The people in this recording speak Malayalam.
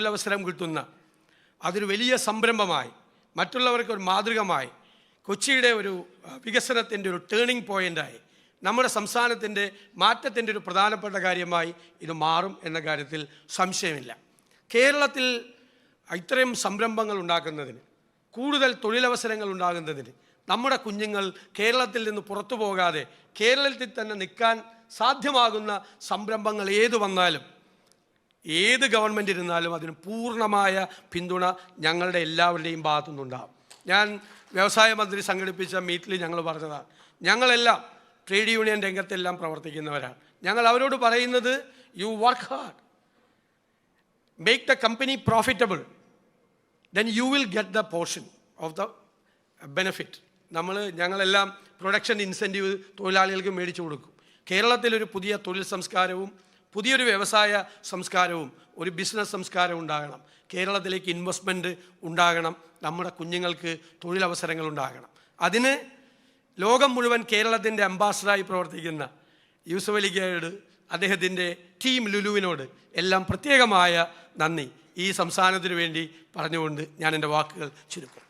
തൊഴിലവസരം കിട്ടുന്ന അതൊരു വലിയ സംരംഭമായി മറ്റുള്ളവർക്ക് ഒരു മാതൃകമായി കൊച്ചിയുടെ ഒരു വികസനത്തിന്റെ ഒരു ടേണിംഗ് പോയിന്റായി നമ്മുടെ സംസ്ഥാനത്തിന്റെ മാറ്റത്തിന്റെ ഒരു പ്രധാനപ്പെട്ട കാര്യമായി ഇത് മാറും എന്ന കാര്യത്തിൽ സംശയമില്ല. കേരളത്തിൽ ഇത്രയും സംരംഭങ്ങൾ ഉണ്ടാക്കുന്നതിന് കൂടുതൽ തൊഴിലവസരങ്ങൾ ഉണ്ടാകുന്നതിന് നമ്മുടെ കുഞ്ഞുങ്ങൾ കേരളത്തിൽ നിന്ന് പുറത്തു പോകാതെ കേരളത്തിൽ തന്നെ നിൽക്കാൻ സാധ്യമാകുന്ന സംരംഭങ്ങൾ ഏതു വന്നാലും ഏത് ഗവൺമെന്റ് ഇരുന്നാലും അതിന് പൂർണമായ പിന്തുണ ഞങ്ങളുടെ എല്ലാവരുടെയും ഭാഗത്തുനിന്നുണ്ടാകും ഞാൻ വ്യവസായ മന്ത്രി സംഘടിപ്പിച്ച മീറ്റിൽ ഞങ്ങൾ പറഞ്ഞതാണ്. ഞങ്ങളെല്ലാം ട്രേഡ് യൂണിയൻ രംഗത്തെല്ലാം പ്രവർത്തിക്കുന്നവരാണ്. ഞങ്ങൾ അവരോട് പറയുന്നത് you work hard make the company profitable then you will get the portion of the benefit നമ്മൾ ഞങ്ങളെല്ലാം പ്രൊഡക്ഷൻ ഇൻസെന്റീവ് തൊഴിലാളികൾക്ക് മേടിച്ചു കൊടുക്കും. കേരളത്തിലൊരു പുതിയ തൊഴിൽ സംസ്കാരവും പുതിയൊരു വ്യവസായ സംസ്കാരവും ഒരു ബിസിനസ് സംസ്കാരവും ഉണ്ടാകണം. കേരളത്തിലേക്ക് ഇൻവെസ്റ്റ്മെന്റ് ഉണ്ടാകണം. നമ്മുടെ കുഞ്ഞുങ്ങൾക്ക് തൊഴിലവസരങ്ങൾ ഉണ്ടാകണം. അതിന് ലോകം മുഴുവൻ കേരളത്തിന്റെ അംബാസഡറായി പ്രവർത്തിക്കുന്ന യൂസഫ് അലിക്കയോട് അദ്ദേഹത്തിന്റെ ടീം ലുലുവിനോട് എല്ലാം പ്രത്യേകമായ നന്ദി. ഈ സംസ്ഥാനത്തിനു വേണ്ടി പറഞ്ഞുകൊണ്ട് ഞാൻ എന്റെ വാക്കുകൾ ചുരുക്കും.